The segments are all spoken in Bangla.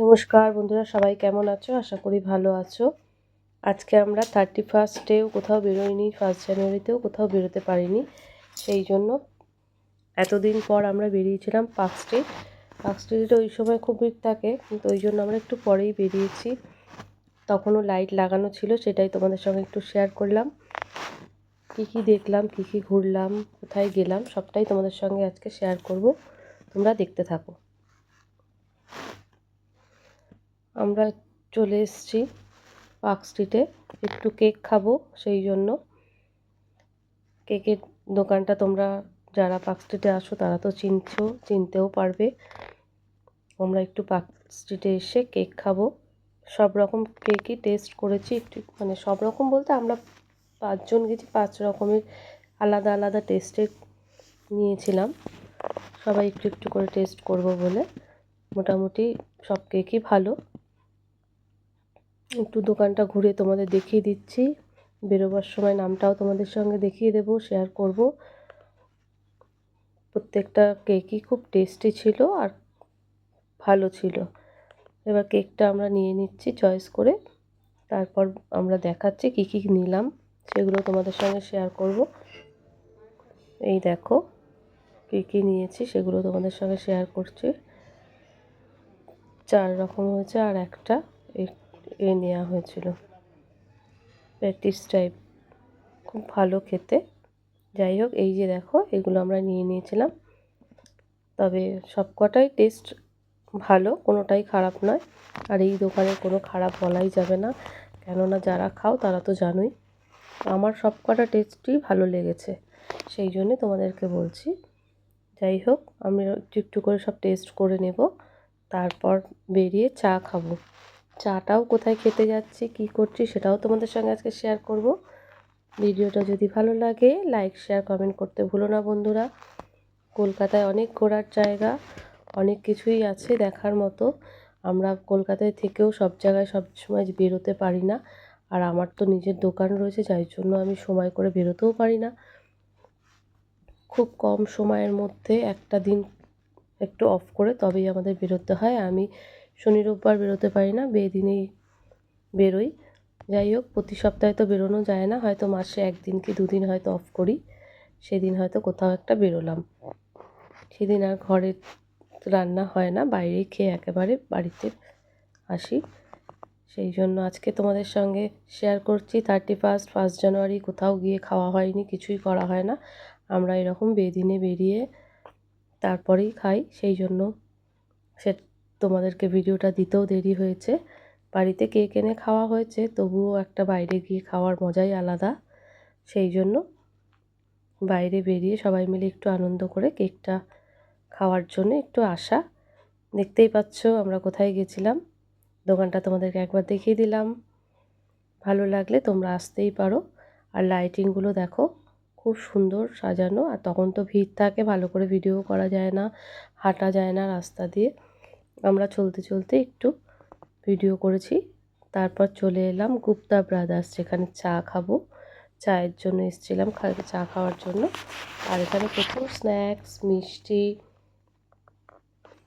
নমস্কার বন্ধুরা, সবাই কেমন আছো? আশা করি ভালো আছো। আজকে আমরা থার্টি ফার্স্টেও কোথাও বেরোইনি ফার্স্ট জানুয়ারিতেও কোথাও বেরোতে পারিনি। সেই জন্য এতদিন পর আমরা বেরিয়েছিলাম পার্ক স্ট্রিট। পার্ক স্ট্রিটে ওই সময় খুব ভিড় থাকে, কিন্তু ওই জন্য আমরা একটু পরেই বেরিয়েছি। তখনও লাইট লাগানো ছিল, সেটাই তোমাদের সঙ্গে একটু শেয়ার করলাম। কী কী দেখলাম, কী কী ঘুরলাম, কোথায় গেলাম, সবটাই তোমাদের সঙ্গে আজকে শেয়ার করব। তোমরা দেখতে থাকো। আমরা চলে এসেছি পার্ক স্ট্রিটে। একটু কেক খাব সেই জন্য। কেকের দোকানটা তোমরা যারা পার্ক স্ট্রিটে আসো তারা তো চিনছো, চিনতেও পারবে। আমরা একটু পার্ক স্ট্রিটে এসে কেক খাব। সব রকম কেকই টেস্ট করেছি। একটু মানে সব রকম বলতে আমরা পাঁচজন গেছি, পাঁচ রকমের আলাদা আলাদা টেস্টের নিয়েছিলাম। সবাই একটু একটু করে টেস্ট করব বলে। মোটামুটি সব কেকই ভালো। একটু দোকানটা ঘুরে তোমাদের দেখিয়ে দিচ্ছি। বেরোবার সময় নামটাও তোমাদের সঙ্গে দেখিয়ে দেবো শেয়ার করব। প্রত্যেকটা কেকই খুব টেস্টি ছিল আর ভালো ছিল। এবার কেকটা আমরা নিয়ে নিচ্ছি চয়েস করে। তারপর আমরা দেখাচ্ছি কী কী নিলাম, সেগুলো তোমাদের সঙ্গে শেয়ার করব। এই দেখো, কী কী নিয়েছি সেগুলো তোমাদের সঙ্গে শেয়ার করছি। চার রকম হয়েছে আর একটা। এ নেওয়া হয়েছিল। প্যাটিস টাইপ খুব ভালো খেতে। যাই হোক, এই যে দেখো, এগুলো আমরা নিয়ে নিয়েছিলাম। তবে সব কটাই টেস্ট ভালো, কোনোটাই খারাপ নয়। আর এই দোকানে কোনো খারাপ বলাই যাবে না। কেননা যারা খাও, তারা তো জানোই। আমার সব কটা টেস্টই ভালো লেগেছে। সেই জন্যে তোমাদেরকে বলছি। যাই হোক আমি একটু একটু করে সব টেস্ট করে নেব। তারপর বেরিয়ে চা খাব। চাটাও কোথায় খেতে যাচ্ছি, কি করছি সেটাও তোমাদের সঙ্গে আজকে শেয়ার করব। ভিডিওটা যদি ভালো লাগে লাইক শেয়ার কমেন্ট করতে ভুলো না বন্ধুরা। কলকাতায় অনেক ঘোরার জায়গা, অনেক কিছুই আছে দেখার মতো। আমরা কলকাতায় থেকেও সব জায়গায় সব সময় বেরোতে পারি না। আর আমার তো নিজের দোকান রয়েছে, যাই জন্য আমি সময় করে বেরোতেও পারি না। খুব কম সময়ের মধ্যে একটা দিন একটু অফ করে তবেই আমাদের বেরোতে হয়। আমি শনি রোববার বেরোতে পারি না, বেদিনেই বেরোই। যাই হোক, প্রতি সপ্তাহে তো বেরোনো যায় না, হয়তো মাসে একদিন কি দুদিন হয়তো অফ করি। সেদিন হয়তো কোথাও একটা বেরোলাম। সেদিন আর ঘরে রান্না হয় না, বাইরেই খেয়ে একেবারে বাড়িতে আসি। সেই জন্য আজকে তোমাদের সঙ্গে শেয়ার করছি থার্টি ফার্স্ট ফার্স্ট জানুয়ারি কোথাও গিয়ে খাওয়া হয়নি, কিছুই করা হয় না। আমরা এরকম বেদিনে বেরিয়ে তারপরেই খাই, সেই জন্য সে তোমাদেরকে ভিডিওটা দিতেও দেরি হয়েছে। বাড়িতে কেক এনে খাওয়া হয়েছে, তবুও একটা বাইরে গিয়ে খাওয়ার মজাই আলাদা। সেই জন্য বাইরে বেরিয়ে সবাই মিলে একটু আনন্দ করে কেকটা খাওয়ার জন্য একটু আসা। দেখতেই পাচ্ছ আমরা কোথায় গেছিলাম। দোকানটা তোমাদেরকে একবার দেখিয়ে দিলাম। ভালো লাগলে তোমরা আসতেই পারো। আর লাইটিংগুলো দেখো, খুব সুন্দর সাজানো। আর তখন তো ভিড় থাকে, ভালো করে ভিডিও করা যায় না, হাঁটা যায় না রাস্তা দিয়ে। আমরা চলতে চলতে একটু ভিডিও করেছি। তারপর চলে এলাম গুপ্তা ব্রাদার্স যেখানে চা খাব। চায়ের জন্য এসেছিলাম চা খাওয়ার জন্য। আর এখানে প্রচুর স্ন্যাক্স মিষ্টি।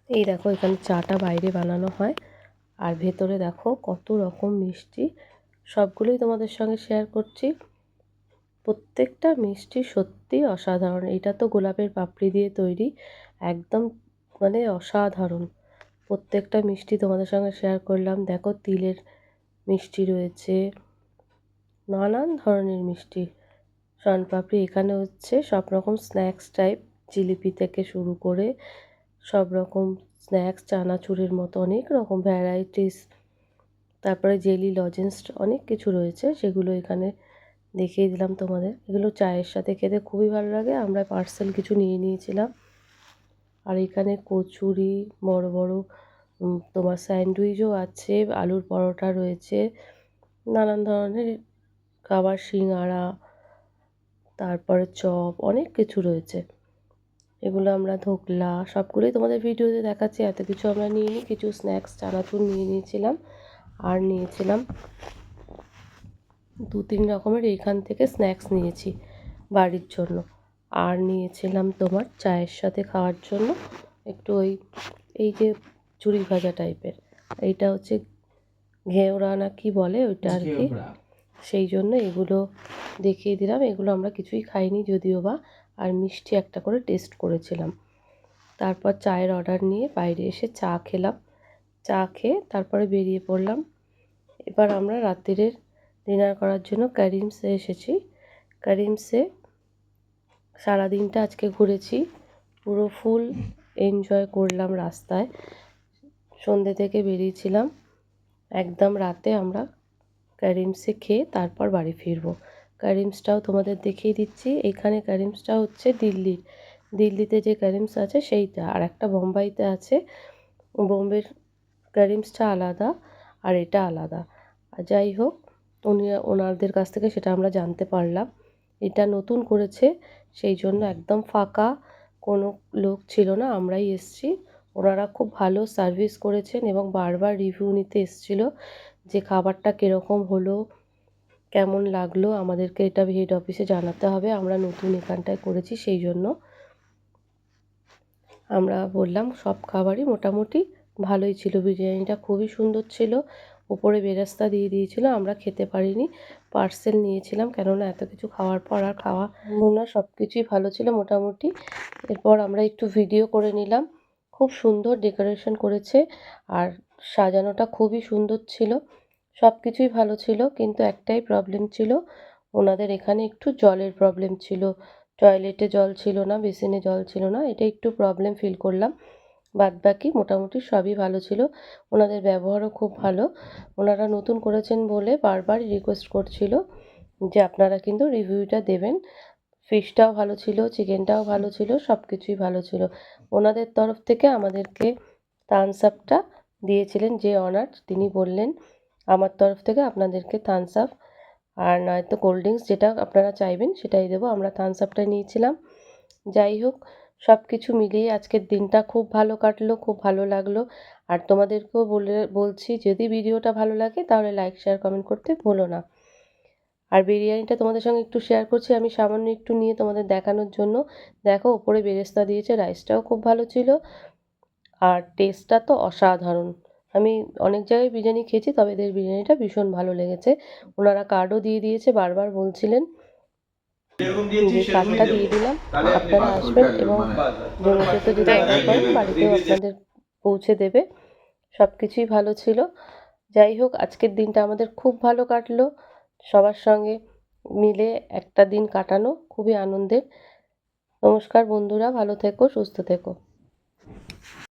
এই দেখো, এখানে চাটা বাইরে বানানো হয়। আর ভেতরে দেখো, কত রকম মিষ্টি। সবগুলোই তোমাদের সঙ্গে শেয়ার করছি। প্রত্যেকটা মিষ্টি সত্যি অসাধারণ। এটা তো গোলাপের পাপড়ি দিয়ে তৈরি। একদম মানে অসাধারণ। প্রত্যেকটা মিষ্টি তোমাদের সঙ্গে শেয়ার করলাম। দেখো তিলের মিষ্টি রয়েছে। নানান ধরনের মিষ্টি। শনপাপড়ি এখানে হচ্ছে সব রকম স্ন্যাক্স টাইপ জিলিপি থেকে শুরু করে সব রকম স্ন্যাক্স চানাচুরের মতো অনেক রকম ভ্যারাইটিস তারপরে জেলি লজেন্স অনেক কিছু রয়েছে, সেগুলো এখানে দেখিয়ে দিলাম তোমাদের। এগুলো চায়ের সাথে খেতে খুবই ভালো লাগে। আমরা পার্সেল কিছু নিয়ে নিয়েছিলাম। আর এখানে কচুরি, বড় বড় তোমার স্যান্ডউইচও আছে, আলুর পরোটা রয়েছে, নানান ধরনের খাবার সিঙাড়া তারপরে চপ, অনেক কিছু রয়েছে। এগুলো আমরা ধোকলা, সবগুলোই তোমাদের ভিডিওতে দেখাচ্ছি, এত কিছু আমরা নিয়ে নিই কিছু স্ন্যাক্স চানাচুর নিয়ে নিয়েছিলাম আর নিয়েছিলাম। দু তিন রকমের এইখান থেকে স্ন্যাক্স নিয়েছি বাড়ির জন্য। আর নিয়েছিলাম তোমার চায়ের সাথে খাওয়ার জন্য একটু ওই এই যে চুরি ভাজা টাইপের। এইটা হচ্ছে ঘেওড়া না কি বলে ওইটা আর কি? সেই জন্য এগুলো দেখিয়ে দিলাম। এগুলো আমরা কিছুই খাইনি যদিও বা আর মিষ্টি একটা করে টেস্ট করেছিলাম। তারপর চায়ের অর্ডার নিয়ে বাইরে এসে চা খেলাম। চা খেয়ে তারপরে বেরিয়ে পড়লাম। এবার আমরা রাত্রিরের ডিনার করার জন্য ক্যারিমসে এসেছি। ক্যারিমসে সারাদিনটা আজকে ঘুরেছি। পুরো ফুল এনজয় করলাম রাস্তায়। সন্ধ্যে থেকে বেরিয়েছিলাম। একদম রাতে আমরা ক্যারিমসে খেয়ে তারপর বাড়ি ফিরবো। ক্যারিমসটাও তোমাদের দেখিয়ে দিচ্ছি। এখানে ক্যারিমসটা হচ্ছে দিল্লির। দিল্লিতে যে ক্যারিমস আছে সেইটা। আর একটা বোম্বাইতে আছে। বোম্বের ক্যারিমসটা আলাদা আর এটা আলাদা। আর যাই হোক, উনি ওনাদের কাছ থেকে সেটা আমরা জানতে পারলাম। এটা নতুন করেছে সেই জন্য একদম ফাঁকা, কোনো লোক ছিল না, আমরাই এসছি। ওনারা খুব ভালো সার্ভিস করেছেন এবং বারবার রিভিউ নিতে এসেছিল যে খাবারটা কীরকম হলো, কেমন লাগল, আমাদেরকে এটা হেড অফিসে জানাতে হবে। আমরা নতুন এখানটায় করেছি, সেই জন্য আমরা বললাম সব খাবারই মোটামুটি ভালোই ছিল। বিরিয়ানিটা খুবই সুন্দর ছিল। উপরে বেরাস্তা দিয়ে দিয়েছিল, আমরা খেতে পারিনি। পার্সেল নিয়েছিলাম, কেননা এত কিছু খাওয়ার পর আর খাওয়া না সব কিছুই ভালো ছিল মোটামুটি। এরপর আমরা একটু ভিডিও করে নিলাম। খুব সুন্দর ডেকোরেশন করেছে আর সাজানোটা খুবই সুন্দর ছিল। সব কিছুই ভালো ছিল, কিন্তু একটাই প্রবলেম ছিল, ওনাদের এখানে একটু জলের প্রবলেম ছিল। টয়লেটে জল ছিল না, বেসিনে জল ছিল না, এটা একটু প্রবলেম ফিল করলাম। বাদ বাকি মোটামুটি সবই ভালো ছিল। ওনাদের ব্যবহারও খুব ভালো। ওনারা নতুন করেছেন বলে বারবার রিকোয়েস্ট করছিল যে আপনারা কিন্তু রিভিউটা দেবেন। ফিশটাও ভালো ছিল চিকেনটাও ভালো ছিল সব কিছুই ভালো ছিল। ওনাদের তরফ থেকে আমাদেরকে থামস আপটা দিয়েছিলেন যে অনার তিনি বললেন, আমার তরফ থেকে আপনাদেরকে থামস আপ আর নয়তো কোল্ড ড্রিঙ্কস যেটা আপনারা চাইবেন সেটাই দেবো। আমরা থামস আপটা নিয়েছিলাম। যাই হোক সব কিছু মিলিয়ে আজকের দিনটা খুব ভালো কাটলো, খুব ভালো লাগল। আর তোমাদেরকেও বলে, বলছি, যদি ভিডিওটা ভালো লাগে তাহলে লাইক শেয়ার কমেন্ট করতে ভুলো না। আর বিরিয়ানিটা তোমাদের সঙ্গে একটু শেয়ার করছি, আমি সামান্য একটু নিয়ে তোমাদের দেখানোর জন্য। দেখো, ওপরে বেরেস্তা দিয়েছে রাইসটাও খুব ভালো ছিল। আর টেস্টটা তো অসাধারণ। আমি অনেক জায়গায় বিরিয়ানি খেয়েছি, তবে এদের বিরিয়ানিটা ভীষণ ভালো লেগেছে। ওনারা কার্ডও দিয়ে দিয়েছে, বারবার বলছিলেন। কার্ডটা দিয়ে দিলাম আপনারা আসবেন এবং জোম্যাটোতে যদি অর্ডার করেন বাড়িতেও আপনাদের পৌঁছে দেবে। সব কিছুই ভালো ছিল। যাই হোক আজকের দিনটা আমাদের খুব ভালো কাটলো। সবার সঙ্গে মিলে একটা দিন কাটানো খুবই আনন্দের। নমস্কার বন্ধুরা ভালো থেকো সুস্থ থেকো।